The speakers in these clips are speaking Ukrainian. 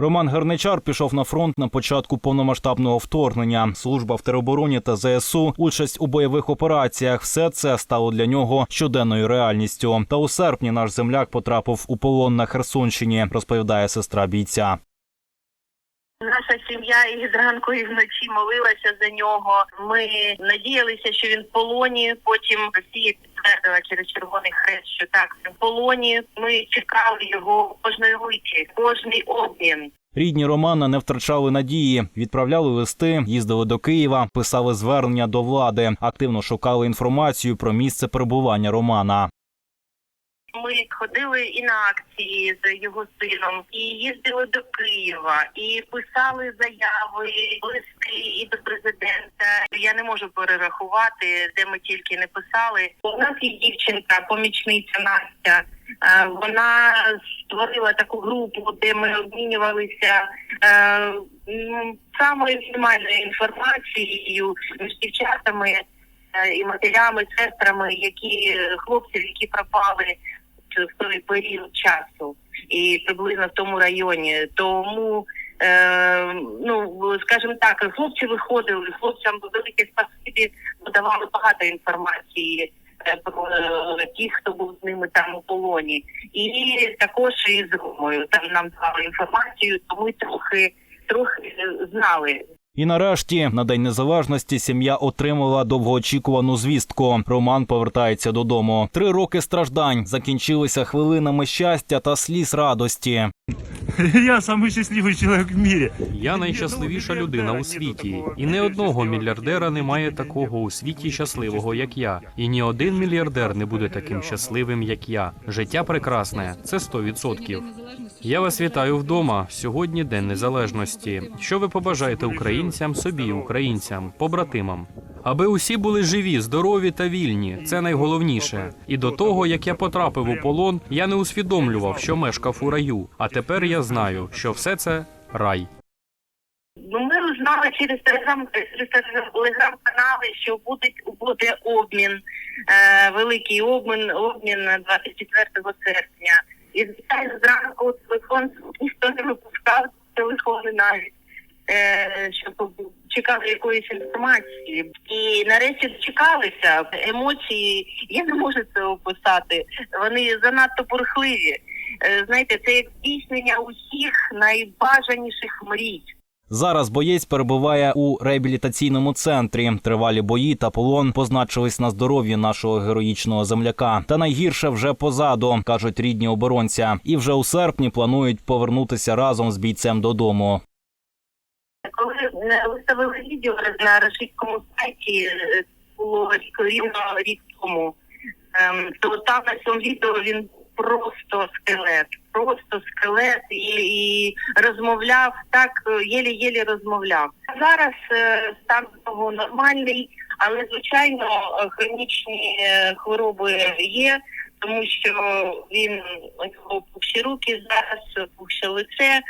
Роман Герничар пішов на фронт на початку повномасштабного вторгнення. Служба в теробороні та ЗСУ, участь у бойових операціях. Все це стало для нього щоденною реальністю. Та у серпні наш земляк потрапив у полон на Херсонщині, розповідає сестра бійця. Наша сім'я і зранку, і вночі молилася за нього. Ми надіялися, що він в полоні. Потім Росія підтвердила через Червоний Хрест, що так в полоні. Ми чекали його кожної руки, кожний обмін. Рідні Романа не втрачали надії, відправляли листи, їздили до Києва, писали звернення до влади, активно шукали інформацію про місце перебування Романа. Ми ходили і на акції з його сином, і їздили до Києва, і писали заяви, листи і до президента. Я не можу перерахувати, де ми тільки не писали. У нас є дівчинка, помічниця Настя. Е, Вона створила таку групу, де ми обмінювалися е, самою мінімальною інформацією між дівчатами е, і матерями, сестрами, які хлопців, які пропали в той період часу і приблизно в тому районі. Тому е, ну скажімо так, хлопці виходили, хлопцям велике спасибі подавали багато інформації. е, Про е, тих, хто був з ними там у полоні, і також і з Ромою там нам дали інформацію, то ми трохи трохи е, знали І нарешті, на день незалежності, сім'я отримала довгоочікувану звістку. Роман повертається додому. Три роки страждань закінчилися хвилинами щастя та сліз радості. Я самый счастливый человек в мире. Я найщасливіша людина у світі, і ні одного мільярдера немає такого у світі щасливого, як я. І ні один мільярдер не буде таким щасливим, як я. Життя прекрасне, це 100%. Я вас вітаю вдома. Сьогодні День Незалежності. Що ви побажаєте українцям, собі, українцям, побратимам? Аби усі були живі, здорові та вільні, це найголовніше. І до того, як я потрапив у полон, я не усвідомлював, що мешкав у раю. А тепер я знаю, що все це рай. Ну, ми узнали через телеграм через телеграм-канали, що буде буде обмін, е, великий обмін, обмін 24 серпня. І звичайно, зранку телефон ніхто не випускав телефони навіть. е, Щоб чекали якоїсь інформації, і нарешті дочекалися емоції. Я не можу це описати. Вони занадто бурхливі. Е, Знаєте, це як здійснення усіх найбажаніших мрій. Зараз боєць перебуває у реабілітаційному центрі. Тривалі бої та полон позначились на здоров'ї нашого героїчного земляка. Та найгірше вже позаду, кажуть рідні оборонця. І вже у серпні планують повернутися разом з бійцем додому. Е, виставили відео на російському сайті, е, було рівно рік тому, ем, то там на цьому відео він просто скелет, просто скелет і, і розмовляв так, е, єлі-єлі розмовляв. Зараз е, стан того нормальний, але звичайно хронічні е, хвороби є, тому що він у пухші руки зараз, пухше лице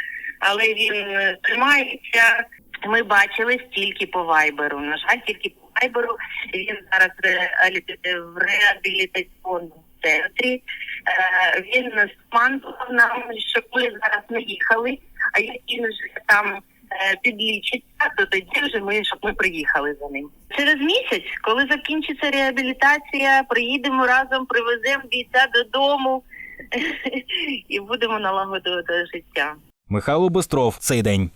але він тримається. Ми бачили стільки по вайберу. На жаль, тільки по вайберу. Він зараз в реабілітаційному центрі. Е, Він скомандував нам, щоб ми зараз не їхали. А як він вже там е, підлічиться, то тоді вже ми щоб ми приїхали за ним. Через місяць, коли закінчиться реабілітація, приїдемо разом, привеземо бійця додому і будемо налагодувати життя. Михайло Бистров цей день.